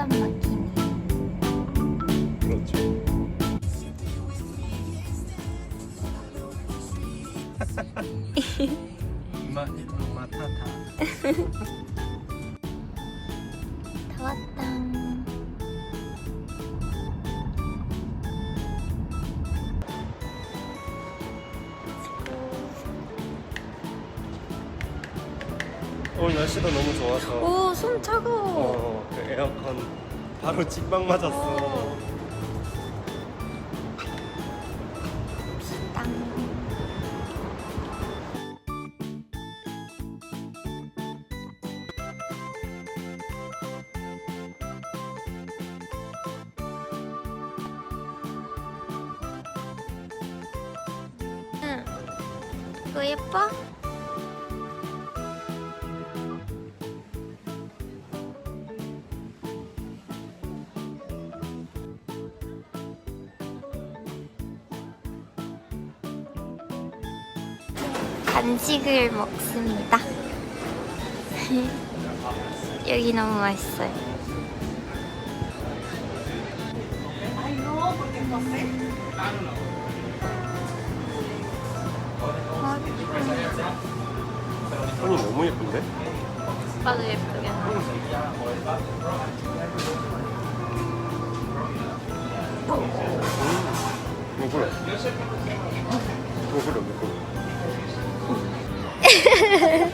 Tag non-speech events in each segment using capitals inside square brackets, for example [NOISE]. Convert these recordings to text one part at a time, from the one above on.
한참 막히네. 그렇죠. 마 마타타. [LAUGHS] 다 왔다. 오늘 날씨도 너무 좋아서 오, 손 차가워. 어, 그 에어컨 바로 직방 맞았어. 이거 예뻐? 간식을 먹습니다. 여기 너무 맛있어요. 손이 너무 예쁜데? 오빠도 예쁘게. 뭐 그래? 뭐 그래? 뭐 그래?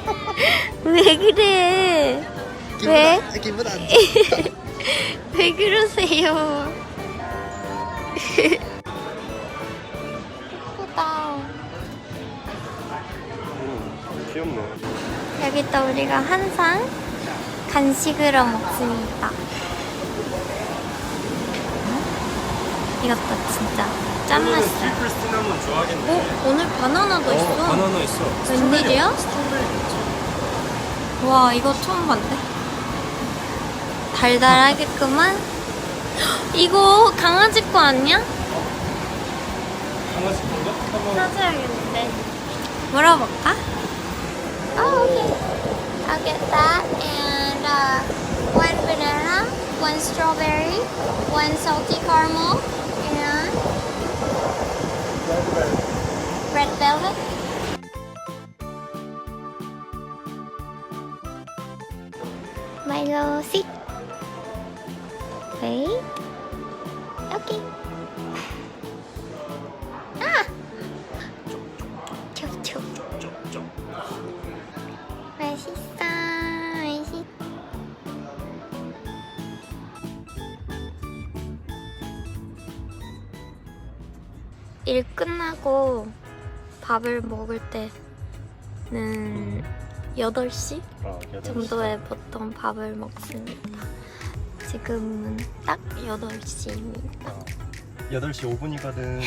[LAUGHS] 왜 그래? 왜? 기분 안 [LAUGHS] 왜 그러세요? 예쁘다. 음, 귀엽네. 여기 또 우리가 항상 간식으로 먹습니다. 이것도 진짜 짠 맛이야. 트리플 시나몬 좋아하겠네. 어? 오늘 바나나도 있어. 바나나 있어. 웬일이야? 와 이거 처음 봤네. 달달하겠구만. [GASPS] 이거 강아지 거 아니야? 강아지 건가? 한번 사줘야겠는데. 물어볼까? Oh, okay. I'll get that and uh, one banana, one strawberry, one salty caramel, red velvet. Milo, sit. Wait. Okay. Ah! 촉촉. 맛있어. 맛있. 일 끝나고 밥을 먹을 때는 8시 아. 정도에 보통 밥을 먹습니다. 지금은 딱 8시입니다. 아, 8시 5분이거든.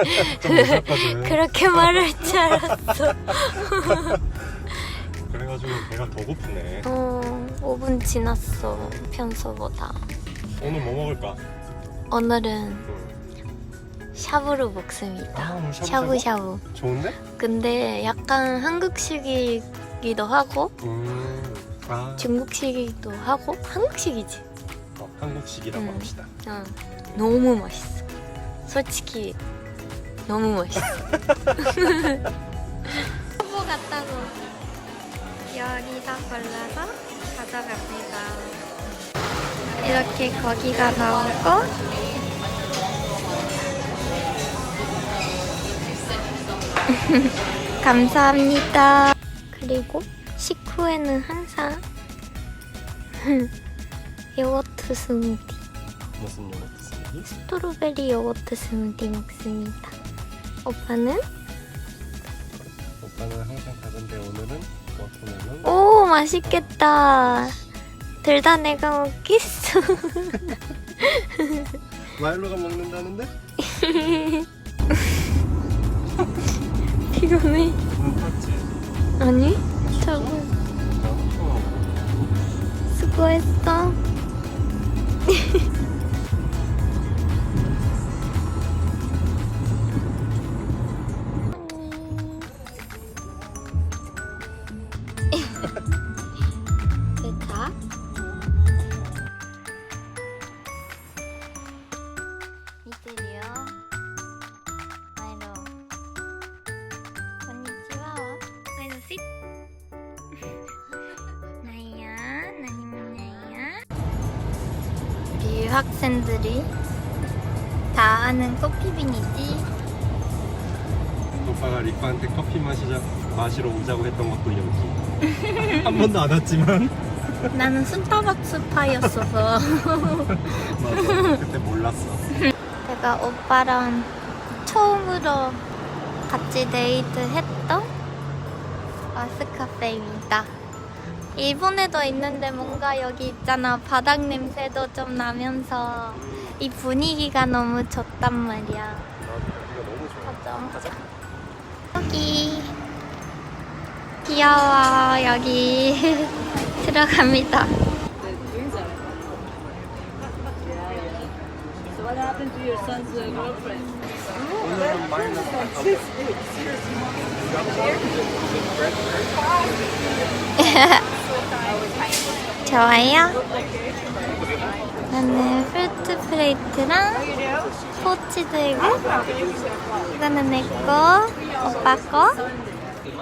[LAUGHS] 좀 늦었거든. 그렇게 말할 줄 알았어. [LAUGHS] 그래가지고 배가 더 고프네. 어, 5분 지났어. 평소보다. 오늘 뭐 먹을까? 오늘은 응. 샤브로 먹습니다. 아, 샤브샤브? 샤브샤브. 좋은데? 근데 약간 한국식이기도 하고 음. 아, 중국식이기도 하고 한국식이지. 어, 한국식이라고 음. 합시다. 응. 너무 맛있어. 솔직히 너무 맛있어. [LAUGHS] 후보 같다고 여기다 골라서 가져갑니다. 이렇게 거기가 나오고 [LAUGHS] 감사합니다. 그리고 식후에는 항상 [LAUGHS] 요거트 스무디, 무슨 요거트 스무디? 스트로베리 요거트 스무디 먹습니다. 오빠는? 오빠는 항상 다른데 오늘은 워터멜론. 오 맛있겠다. 들다 내가 먹겠어. [LAUGHS] 마일로가 먹는다는데? 피곤해? 아니 어. 수고했어. 다 아는 커피빈이지. 오빠가 리파한테 커피 마시자 마시러 오자고 했던 것도 여기. 한 번도 안 왔지만. [LAUGHS] 나는 스타벅스 파였어서 맞아. 그때 몰랐어. 내가 오빠랑 처음으로 같이 데이트 했던 마스카페입니다. 일본에도 있는데 뭔가 여기 있잖아 바닥 냄새도 좀 나면서 이 분위기가 너무 좋단 말이야. 가자. 여기 귀여워 여기 [LAUGHS] 들어갑니다. Uh, [LAUGHS] 좋아요. 나는 프루트 플레이트랑 포치 들고 이거는 내 거, 오빠 거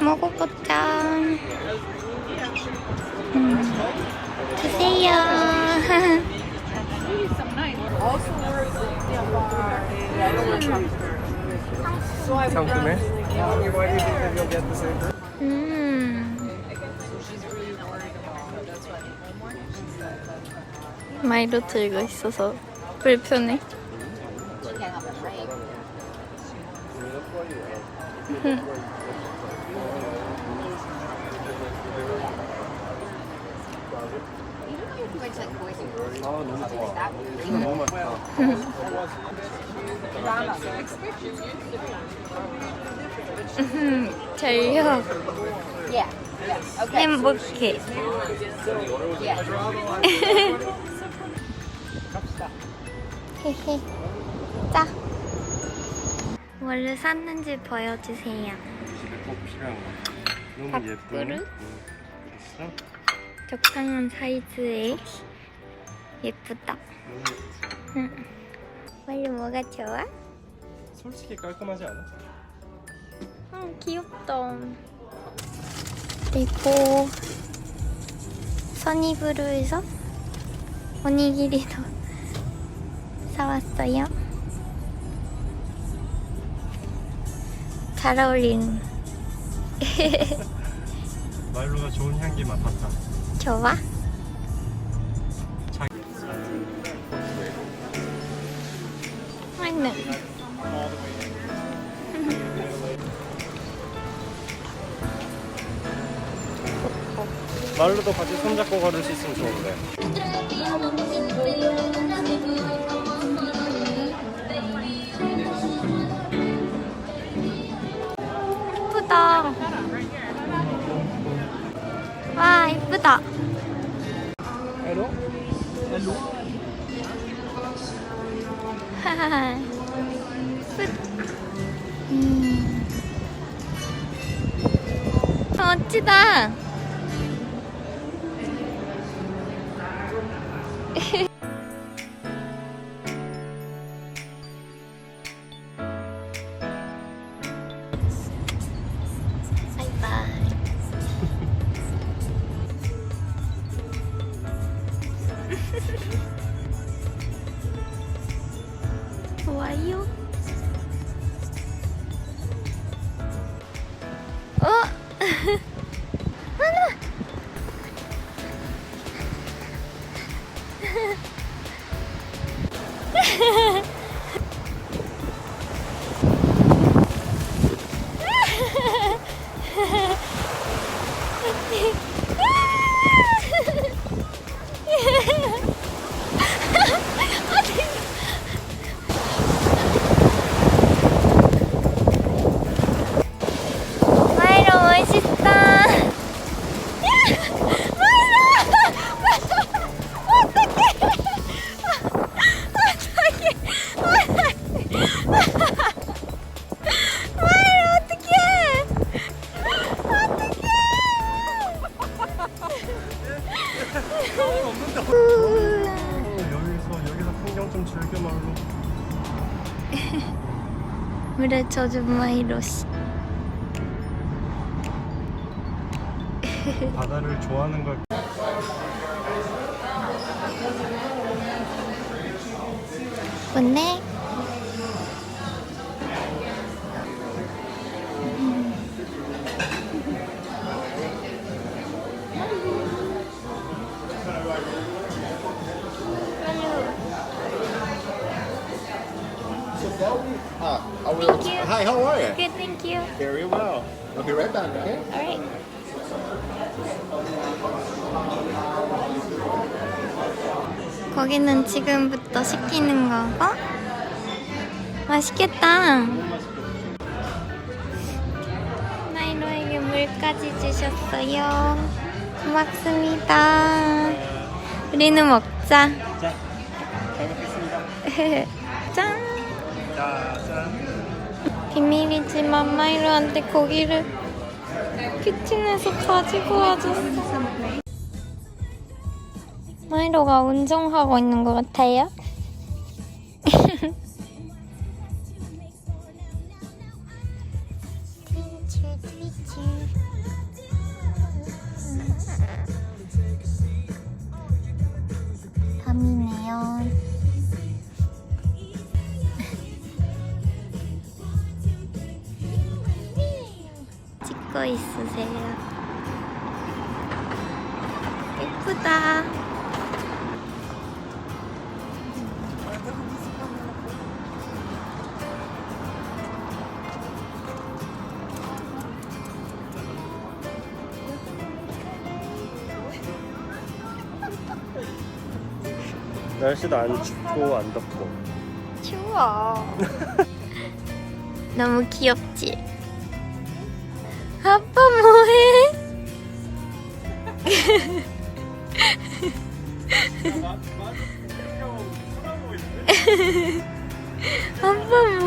먹어보자. 음, 주세요. 상품에? 음. 마이로 들고 있어서 불편해. 아 너무 좋아. 이거 너무 맛있다. 절려. 행복해. [LAUGHS] 헤헤. 자. 뭘 샀는지 보여주세요. 집에 꼭 필요한 거. 너무. 응. 됐어? 적당한 사이즈에 예쁘다. 너무 예쁘지? 응. 원래 뭐가 좋아? 솔직히 깔끔하지 않아? 응, 귀엽다. 그리고 선이브루에서 오니기리도 사왔어요. 잘 어울리는. [LAUGHS] 말로가 좋은 향기 맡았다. 좋아? 자- 아이네. 말로도 같이 손잡고 걸을 수 있으면 좋은데. 하하하. 끝. 음. 멋지다. 씨. 바다를 좋아하는 Hi, how are you? Good, thank you. Very well. I'll be right back, okay? Alright. 거기는 지금부터 시키는 거고. 맛있겠다. 나이로에게 물까지 주셨어요. 고맙습니다. 우리는 먹자. 자, 잘 먹겠습니다. 짠. 자, 짠. 비밀이지만 마이로한테 고기를 키친에서 가지고 와줬어. 마이로가 운전하고 있는 것 같아요. 찍고 있으세요. 예쁘다. 날씨도 안 춥고 안 덥고. 추워. [LAUGHS] 너무 귀엽지? [LAUGHS] 아빠 뭐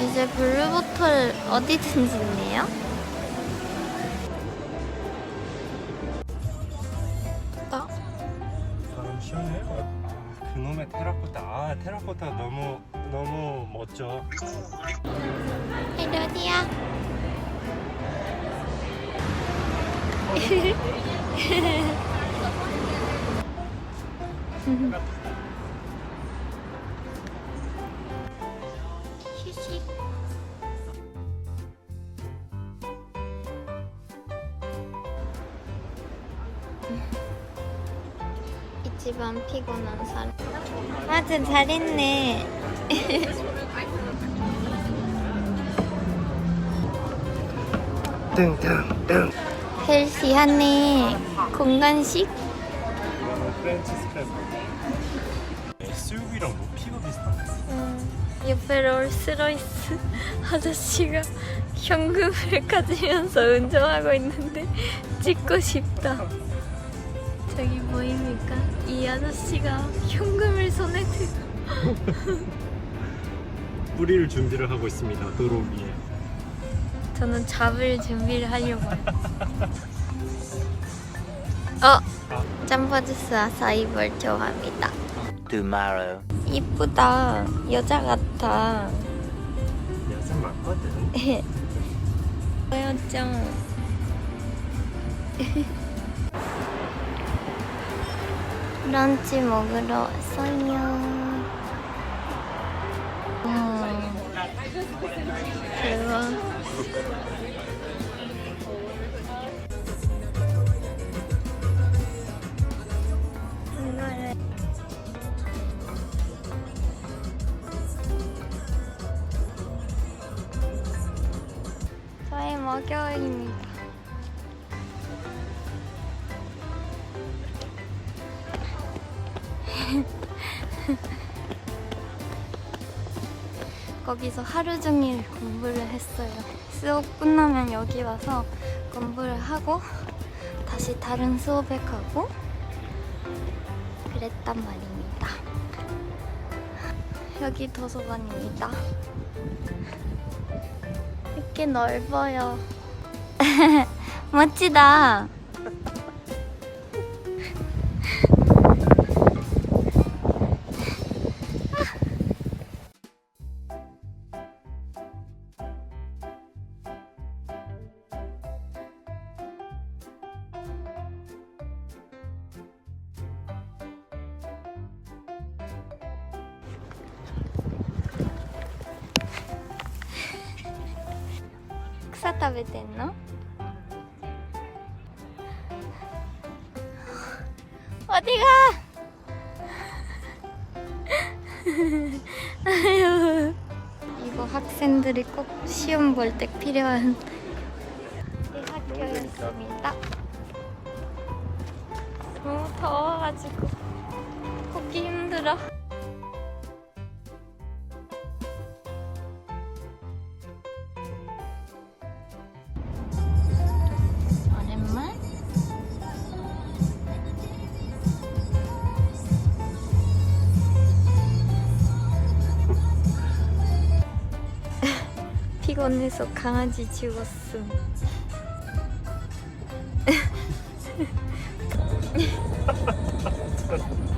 이제 블루보틀 어디든지 있네요? 나? 바람 시원해. 그놈의 테라코타. 아, 테라코타 너무 너무 멋져. 헬로디야. [LAUGHS] 이 집안 피곤한 사람. 맞아, 잘했네. 땡땡땡. 헬시하네. 건강식? 이거는 프렌치 스크램블. SUV랑 높이가 비슷한데. 음, 옆에 롤스로이스 아저씨가 현금을 가지면서 운전하고 있는데 찍고 싶다. 저기 보입니까? 이 아저씨가 현금을 손에 들고 [LAUGHS] 뿌리를 준비를 하고 있습니다. 도로 위에. 저는 잡을 준비를 하려고 해요. [LAUGHS] 어! 점퍼주스 아사이볼 좋아합니다. tomorrow. 이쁘다. 여자 같아. 여자 맞거든. [LAUGHS] 보였죠? 런치 먹으러 왔어요. 음. 대박. 거기서 하루 종일 공부를 했어요. 수업 끝나면 여기 와서 공부를 하고 다시 다른 수업에 가고 그랬단 말입니다. 여기 도서관입니다. 이렇게 넓어요. [LAUGHS] 멋지다. 食べてんの어디가 아유 이거 학생들이 꼭 시험 볼 때 필요한 이 학교였습니다 너무 더워가지고 걷기 힘들어 피곤해서 강아지 죽었음 [LAUGHS]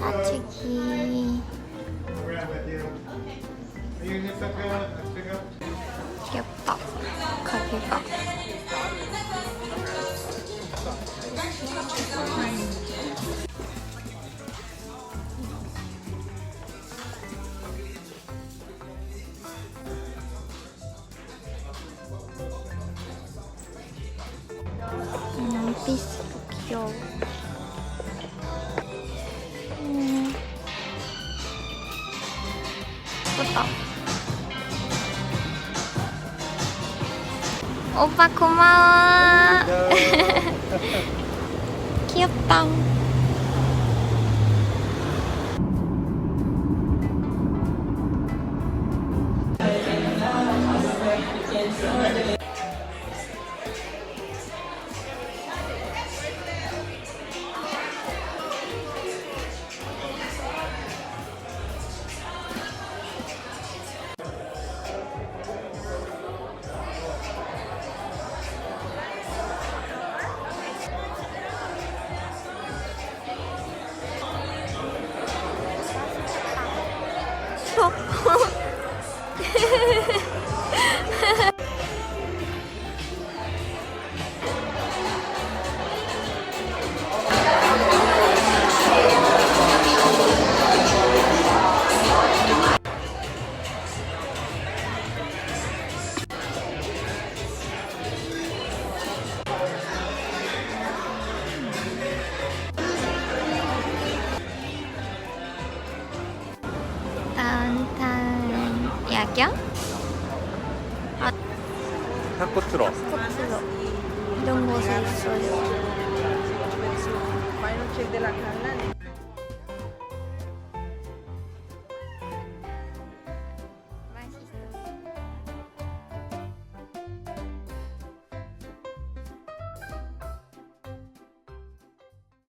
나가 사주기 귀엽다 가게가 음, 원피 오빠 고마워. [LAUGHS] 귀엽다 탁구트러 코트로 이런 곳에 있어요